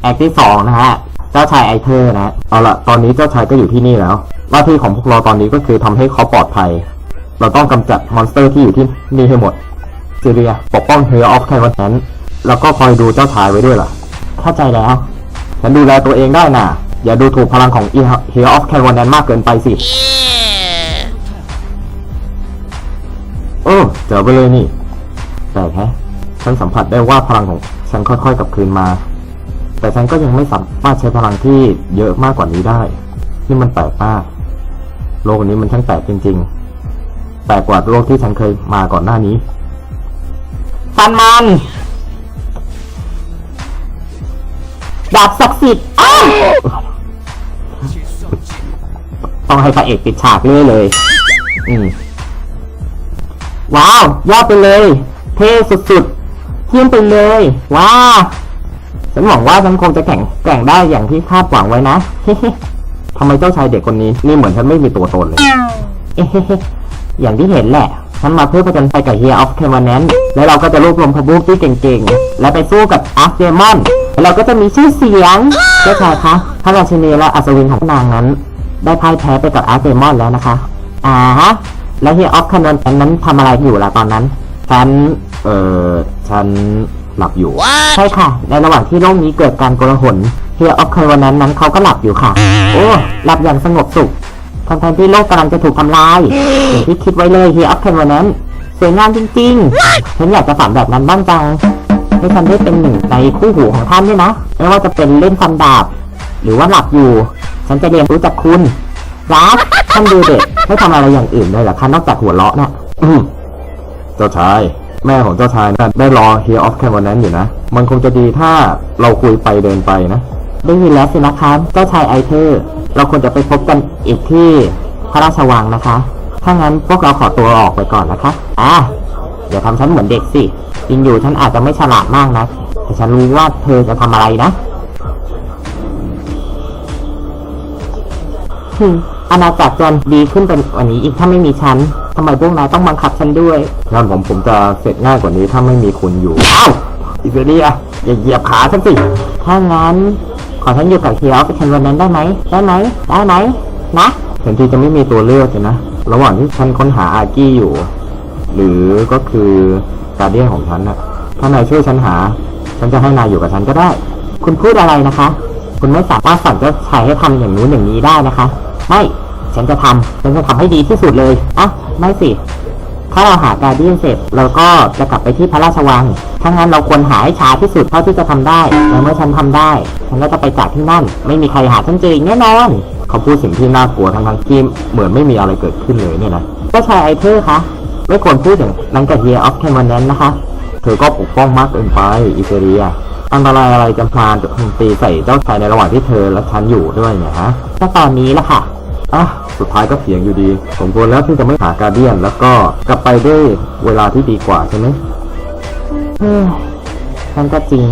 แอคที่สองนะฮะ เจ้าชายไอเธอร์นะ เอาละตอนนี้เจ้าชายก็อยู่ที่นี่แล้ว หน้าที่ของพวกเราตอนนี้ก็คือทำให้เขาปลอดภัย เราต้องกำจัดมอนสเตอร์ที่อยู่ที่นี่ให้หมดซีเรียปกป้องเฮออฟแคนวันนั้นแล้วก็คอยดูเจ้าชายไว้ด้วยล่ะ เข้าใจแล้ว ฉันดูแลตัวเองได้น่ะ อย่าดูถูกพลังของเฮออฟแคนวันนั้นมากเกินไปสิโอ้เจ๋อไปเลยนี่แต่แฮะฉันสัมผัสได้ว่าพลังของฉันค่อยๆกลับคืนมา แต่ฉันก็ยังไม่สามารถใช้พลังที่เยอะมากกว่านี้ได้นี่มันแปลกมาก โลกนี้มันช่างแปลกจริง ๆ แปลกกว่าโลกที่ฉันเคยมาก่อนหน้านี้ ฟันมัน ดาบศักดิ์สิทธิ์อ้าวต้องให้พระเอกปิดฉากเรื่อยเลย อืมว้าว ยอดไปเลย เท่สุดๆเยี่ยมไปเลย ว้าว ฉันหวังว่าฉันคงจะแข่งแกร่งได้อย่างที่คาดหวังไว้นะ ทำไมเจ้าชายเด็กคนนี้นี่เหมือนฉันไม่มีตัวตนเลย อย่างที่เห็นแหละ ฉันมาเพื่อผจญภัยกับเฮียออฟเคมาแนนแล้วเราก็จะรวบรวมพบุกที่เก่งๆ และไปสู้กับอาร์เดมอน แล้วเราก็จะมีชื่อเสียง เจ้าชายคะพระราชินีและอัศวินของนางนั้น ได้พ่ายแพ้ไปกับอาร์เดมอนแล้วนะคะ อ่าฮะ แล้วเฮียออฟคานอนนั้นทำอะไรอยู่ล่ะตอนนั้น ฉัน เออฉัน หลับอยู่ ใช่ค่ะ ในระหว่างที่โลกนี้เกิดการโกลาหลเฮียออฟคานอนนั้นเขาก็หลับอยู่ค่ะ โอ้ หลับอย่างสงบสุขทั้งๆที่โลกกำลังจะถูกทำลายอย่างที่คิดไว้เลยเฮียออฟเคนวันนั้นสวยงามจริงๆฉันอยากจะฝันแบบนั้นบ้างจังให้ฉันได้เป็นหนึ่งในคู่หูของท่านด้วยนะ ไม่ว่าจะเป็นเล่นฟันดาบ หรือว่าหลับอยู่ ฉันจะเรียนรู้จากคุณรักท่านดูเด็กไม่ทำอะไรอย่างอื่นเลยเหรอคะนอกจากหัวเราะน่ะอืมเจ้าชาย แม่ของเจ้าชายนะได้รอเฮียออฟแคนวันนั้นอยู่นะ มันคงจะดีถ้าเราคุยไปเดินไปนะได้ยินแล้วสินะคะเจ้าชายไอเธอร์เราควรจะไปพบกันอีกที่พระราชวังนะคะ ถ้างั้นพวกเราขอตัวออกไปก่อนนะคะอะอย่าทำฉันเหมือนเด็กสิจริงอยู่ฉันอาจจะไม่ฉลาดมากนะ แต่ฉันรู้ว่าเธอจะทำอะไรนะอาณาจักรจะดีขึ้นเป็นกว่านี้อีกถ้าไม่มีฉัน ทำไมพวกนายต้องบังคับฉันด้วยงานผมผมจะเสร็จง่ายกว่านี้ถ้าไม่มีคุณอยู่ อ้าวอิเบเรียอย่าเหยียบขาฉันสิ ถ้างั้น ขอฉันอยู่กับเคียวไปเทนวันนั้นได้ไหม ได้ไหม ได้ไหม นะเห็นทีจะไม่มีตัวเลือกเลยนะ ระหว่างที่ฉันค้นหาอากี้อยู่ หรือก็คือการเดียนของฉันน่ะถ้านายช่วยฉันหา ฉันจะให้นายอยู่กับฉันก็ได้ คุณพูดอะไรนะคะ คุณไม่สามารถสั่งเจ้าชายให้ทำอย่างนู้นอย่างนี้ได้นะคะ ไม่ ฉันจะทำฉันจะทำให้ดีที่สุดเลยอะไม่สิ ถ้าเราหาการเดียนเสร็จเราก็จะกลับไปที่พระราชวังถ้างั้นเราควรหาให้ช้าที่สุดเท่าที่จะทำได้และเมื่อฉันทำได้ฉันก็จะไปจากที่นั่น ไม่มีใครหาฉันเจออีกแน่นอนเขาพูดสิ่งที่น่ากลัวทั้งทั้งที่เหมือนไม่มีอะไรเกิดขึ้นเลยเนี่ยนะเจ้าชายไอเธอร์คะไม่ควรพูดอย่างนั้นกับเฮียออฟแคนวันนั้นนะคะเธอก็ปกป้องมากเกินไปอิเซเรียอันตรายอะไรจะพลานจะตีใส่เจ้าชายในระหว่างที่เธอและฉันอยู่ด้วยเนี่ยฮะก็ตอนนี้ละค่ะ อะสุดท้ายก็เถียงอยู่ดีผมควรแล้วที่จะไม่หาการเดียน แล้วก็กลับไปด้วยเวลาที่ดีกว่าใช่ไหมเฮ้ยฉันก็จริง